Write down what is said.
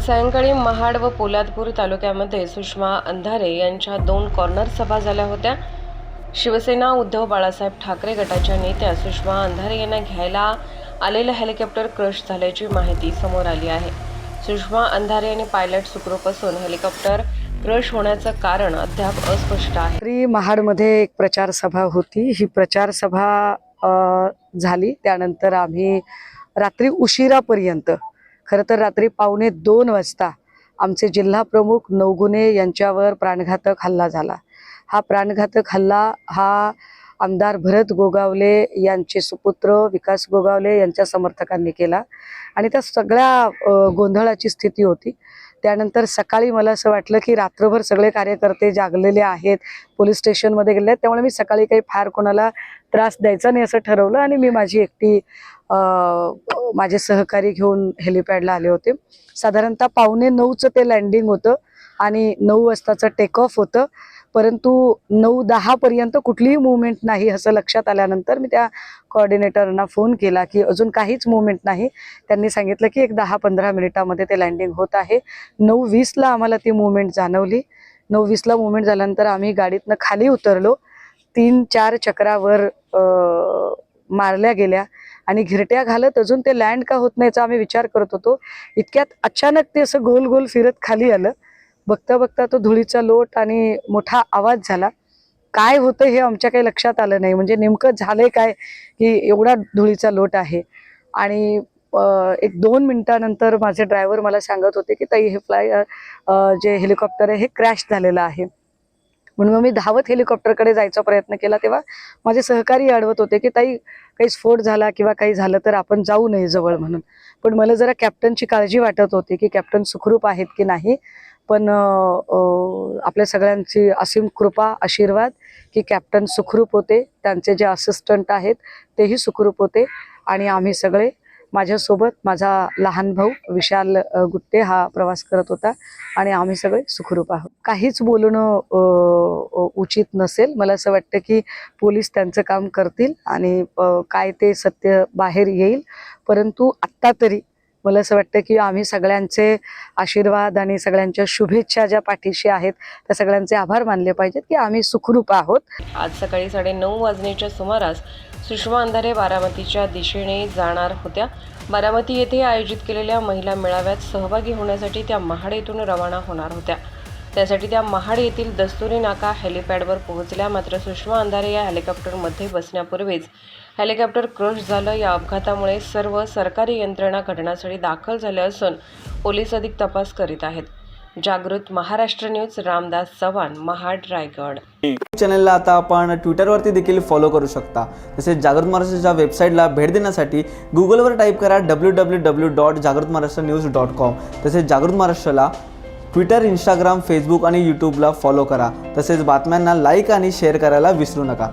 सायंकाळी महाड व पोलादपूर तालुक्यामध्ये सुषमा अंधारे यांच्या दोन कॉर्नर सभा झाल्या होत्या. शिवसेना उद्धव बाळासाहेब ठाकरे गटाच्या नेत्या सुषमा अंधारे यांना घ्यायला आलेलं हेलिकॉप्टर क्रश झाल्याची माहिती समोर आली आहे. सुषमा अंधारे आणि पायलट सुखरूप असून हेलिकॉप्टर क्रश होण्याचं कारण अद्याप अस्पष्ट आहे. रात्री महाडमध्ये एक प्रचार सभा होती. ही प्रचार सभा झाली. त्यानंतर आम्ही रात्री उशिरापर्यंत खरं तर रात्री पावणे दोन वाजता आमचे जिल्हा प्रमुख नवगुणे यांच्यावर प्राणघातक हल्ला झाला. हा प्राणघातक हल्ला हा आमदार भरत गोगावले यांचे सुपुत्र विकास गोगावले यांच्या समर्थकांनी केला आणि त्या सगळ्या गोंधळाची स्थिती होती. त्यानंतर सकाळी मला असं वाटलं की रात्रभर सगळे कार्यकर्ते जागलेले आहेत पोलीस स्टेशनमध्ये गेले आहेत त्यामुळे मी सकाळी काही फार कोणाला त्रास द्यायचा नाही असं ठरवलं आणि मी माझी एकटी माझे सहकारी घेऊन हेलिपॅडला आले होते. साधारणतः पावणे नऊचं ते लँडिंग होतं आणि नऊ वाजताचं टेक ऑफ होतं. परंतु नऊ दहापर्यंत कुठलीही मुवमेंट नाही असं लक्षात आल्यानंतर मी त्या कॉर्डिनेटरना फोन केला की अजून काहीच मुवमेंट नाही. त्यांनी सांगितलं की एक दहा पंधरा मिनिटामध्ये ते लँडिंग होत आहे. नऊ वीसला आम्हाला ती मुवमेंट जाणवली. नऊ वीसला मुवमेंट झाल्यानंतर आम्ही गाडीतनं खाली उतरलो. तीन चार चक्रावर मारल्या गेल्या आणि घिरट्या घालत अजून ते लँड का होत नाहीचा आम्ही विचार करत होतो. इतक्यात अचानक ते असं गोल गोल फिरत खाली आलं. बघता बघता तो धुळीचा लोट आणि मोठा आवाज झाला. काय होतं हे आमच्या काही लक्षात आलं नाही. म्हणजे नेमकं झालंय काय की एवढा धुळीचा लोट आहे. आणि एक दोन मिनिटानंतर माझे ड्रायव्हर मला सांगत होते की ताई हे फ्लाय जे हेलिकॉप्टर आहे हे क्रॅश झालेलं आहे. म्हणून मग मी धावत हेलिकॉप्टरकडे जायचा प्रयत्न केला तेव्हा माझे सहकारी अडवत होते की ताई काही स्फोट झाला किंवा काही झालं तर आपण जाऊ नये जवळ म्हणून. पण मला जरा कॅप्टनची काळजी वाटत होती की कॅप्टन सुखरूप आहेत की नाही? पण आपल्या सगळ्यांची असीम कृपा आशीर्वाद की कॅप्टन सुखरूप होते त्यांचे जे असिस्टंट आहेत तेही सुखरूप होते आणि आम्ही सगळे माझ्यासोबत माझा लहान भाऊ विशाल गुट्टे हा प्रवास करत होता आणि आम्ही सगळे सुखरूप आहोत. काहीच बोलणं उचित नसेल. मला असं वाटतं की पोलीस त्यांचं काम करतील आणि काय ते सत्य बाहेर येईल. परंतु आत्ता तरी मला असं वाटतं की आम्ही सगळ्यांचे आशीर्वाद आणि सगळ्यांच्या शुभेच्छा ज्या पाठीशी आहेत त्या सगळ्यांचे आभार मानले पाहिजेत की आम्ही सुखरूप आहोत. आज सकाळी साडे नऊ वाजण्याच्या सुमारास सुषमा अंधारे बारामतीच्या दिशेने जाणार होत्या. बारामती येथे आयोजित केलेल्या महिला मेळाव्यात सहभागी होण्यासाठी त्या महाड येथून रवाना होणार होत्या. त्यासाठी त्या महाड येथील दस्तुरी नाका हेलिपॅडवर पोहोचल्या मात्र सुषमा अंधारे या हेलिकॉप्टरमध्ये बसण्यापूर्वीच हेलिकॉप्टर क्रश झालं. या अपघातामुळे सर्व सरकारी यंत्रणा घटनास्थळी दाखल झाल्या असून पोलीस अधिक तपास करीत आहेत. जागृत महाराष्ट्र न्यूज रामदास चव्हाण महाड रायगड. चॅनलला आता आपण ट्विटरवरती देखील फॉलो करू शकता. तसेच जागृत महाराष्ट्राच्या वेबसाईटला भेट देण्यासाठी गुगलवर टाईप करा डब्ल्यू डब्ल्यू डब्ल्यू डॉट जागृत महाराष्ट्र न्यूज डॉट कॉम तसेच जागृत महाराष्ट्राला ट्विटर इंस्टाग्राम फेसबुक आणि यूट्यूबला फॉलो करा. तसेच बातम्यांना लाईक आणि शेअर करायला विसरू नका.